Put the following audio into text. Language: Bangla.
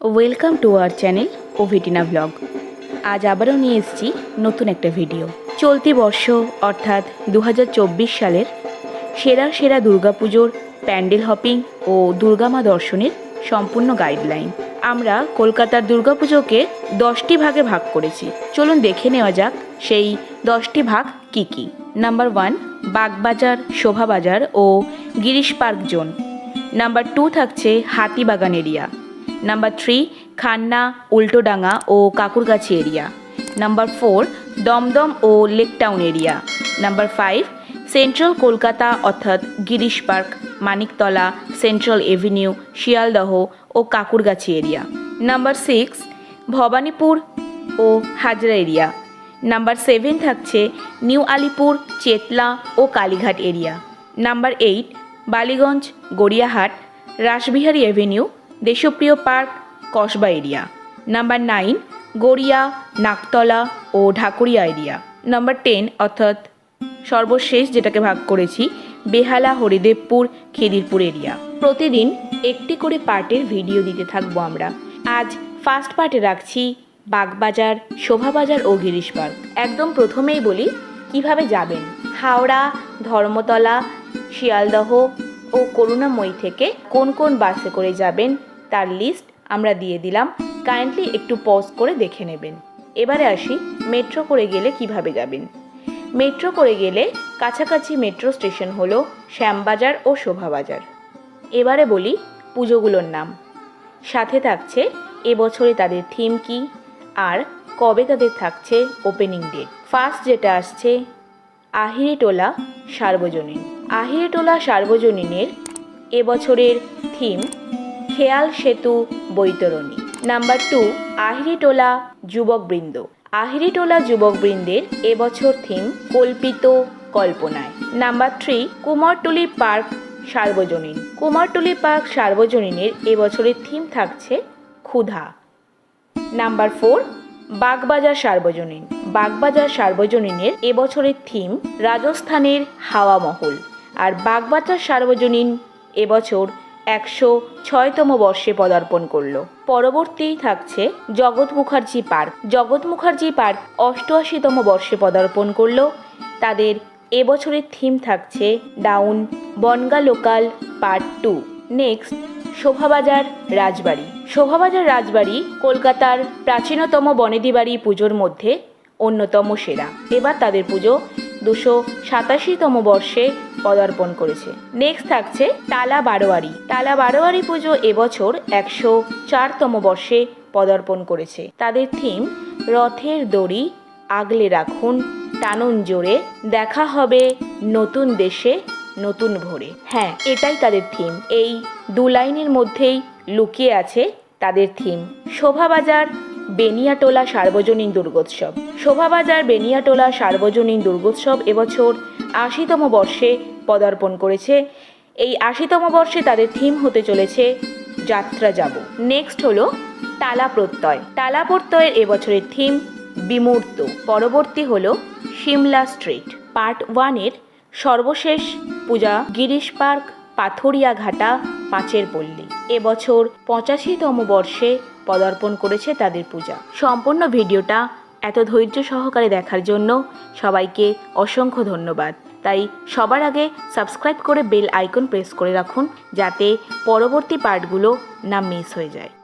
ওয়েলকাম টু আওয়ার চ্যানেল ওভিটিনা ব্লগ আজ আবারও নিয়ে এসেছি নতুন একটা ভিডিও চলতি বর্ষ, অর্থাৎ দু হাজার চব্বিশ সালের সেরা সেরা দুর্গাপুজোর প্যান্ডেল হপিং ও দুর্গামা দর্শনের সম্পূর্ণ গাইডলাইন আমরা কলকাতার দুর্গাপুজোকে দশটি ভাগে ভাগ করেছি। চলুন দেখে নেওয়া যাক সেই দশটি ভাগ কি কি। নাম্বার ওয়ান বাগবাজার, শোভাবাজার ও Girish Park zone. Number two থাকছে Hatibagan area number three Khanna Ultadanga ও Kankurgachi area number four Dumdum ও Lake Town area number five central Kolkata অর্থাৎ Girish Park Maniktala Central Avenue Sealdah ও Kankurgachi area number six Bhowanipore ও হাজরা এরিয়া নাম্বার সেভেন থাকছে নিউ আলিপুর চেতলা ও Kalighat area number eight Ballygunge Gariahat Rashbehari Avenue Deshapriya Park, Kasba area. Number nine, Garia Naktala ও ঢাকুরিয়া এরিয়া। নাম্বার টেন, অর্থাৎ সর্বশেষ যেটাকে ভাগ করেছি, বেহালা, হরিদেবপুর, খিদিরপুর এরিয়া। প্রতিদিন একটি করে পার্টের ভিডিও দিতে থাকব আমরা। আজ ফার্স্ট পার্টে রাখছি বাগবাজার, শোভাবাজার ও গিরিশ পার্ক। একদম প্রথমেই বলি, কীভাবে যাবেন? হাওড়া, ধর্মতলা, শিয়ালদহ ও করুণাময়ী থেকে কোন কোন বাসে করে যাবেন? তার লিস্ট আমরা দিয়ে দিলাম। কাইন্ডলি একটু পজ করে দেখে নেবেন। এবারে আসি মেট্রো করে গেলে কীভাবে যাবেন? মেট্রো করে গেলে কাছাকাছি মেট্রো স্টেশন হলো শ্যামবাজার ও শোভাবাজার। এবারে বলি পুজোগুলোর নাম। সাথে থাকছে এবছরে তাদের থিম কি? আর কবে তাদের থাকছে ওপেনিং ডেট ফার্স্ট যেটা আসছে, আহিরিটোলা সার্বজনীন। আহিরিটোলা সার্বজনীনের এবছরের থিম খেয়াল সেতু বৈতরণী। নাম্বার টু আহিরিটোলা যুবকবৃন্দ। আহিরিটোলা যুবকবৃন্দের এবছর থিম কল্পিত কল্পনায়। নাম্বার থ্রি কুমারটুলি পার্ক সার্বজনীন। কুমারটুলি পার্ক সার্বজনীনের এবছরের থিম থাকছে ক্ষুধা। নাম্বার ফোর বাগবাজার সার্বজনীন। বাগবাজার সার্বজনীনের এবছরের থিম রাজস্থানের হাওয়া মহল। আর বাগবাজার সার্বজনীন এবছর একশো ছয়তম বর্ষে পদার্পণ করল। পরবর্তী থাকছে জগৎ মুখার্জি পার্ক। জগৎ মুখার্জি পার্ক অষ্টআশিতম বর্ষে পদার্পণ করল। তাদের এবছরের থিম থাকছে down Bongaon local part two. Next Shobhabazar Rajbari. Shobhabazar Rajbari কলকাতার প্রাচীনতম বনেদি বাড়ি পুজোর মধ্যে অন্যতম সেরা। এবার তাদের পুজো দুশো সাতাশিতম বর্ষে পদার্পণ করেছে। নেক্সট থাকছে তালা বারোয়ারি। তালা বারোয়ারি পুজো এবছর একশো চারতম বর্ষে পদার্পণ করেছে। তাদের থিম রথের দড়ি আগলে রাখুন, টানুন জোরে, দেখা হবে নতুন দেশে, নতুন ভোরে। হ্যাঁ এটাই তাদের থিম এই দু লাইনের মধ্যেই লুকিয়ে আছে তাদের থিম শোভাবাজার বেনিয়াটোলা সার্বজনীন দুর্গোৎসব। শোভাবাজার বেনিয়াটোলা সার্বজনীন দুর্গোৎসব এবছর আশিতম বর্ষে পদার্পণ করেছে। এই আশিতম বর্ষে তাদের থিম হতে চলেছে যাত্রা যাব। নেক্সট হলো টালা প্রত্যয়। টালা প্রত্যয়ের এবছরের থিম বিমূর্ত। পরবর্তী হলো সিমলা স্ট্রিট। পার্ট ওয়ানের সর্বশেষ পূজা গিরিশ পার্ক পাথরিয়া ঘাটা পাঁচের পল্লী। এবছর পঁচাশিতম বর্ষে পদার্পণ করেছে তাদের পূজা। সম্পূর্ণ ভিডিওটা এত ধৈর্য সহকারে দেখার জন্য সবাইকে অসংখ্য ধন্যবাদ। তাই সবার আগে সাবস্ক্রাইব করে বেল আইকন প্রেস করে রাখুন, যাতে পরবর্তী পার্টগুলো না মিস হয়ে যায়।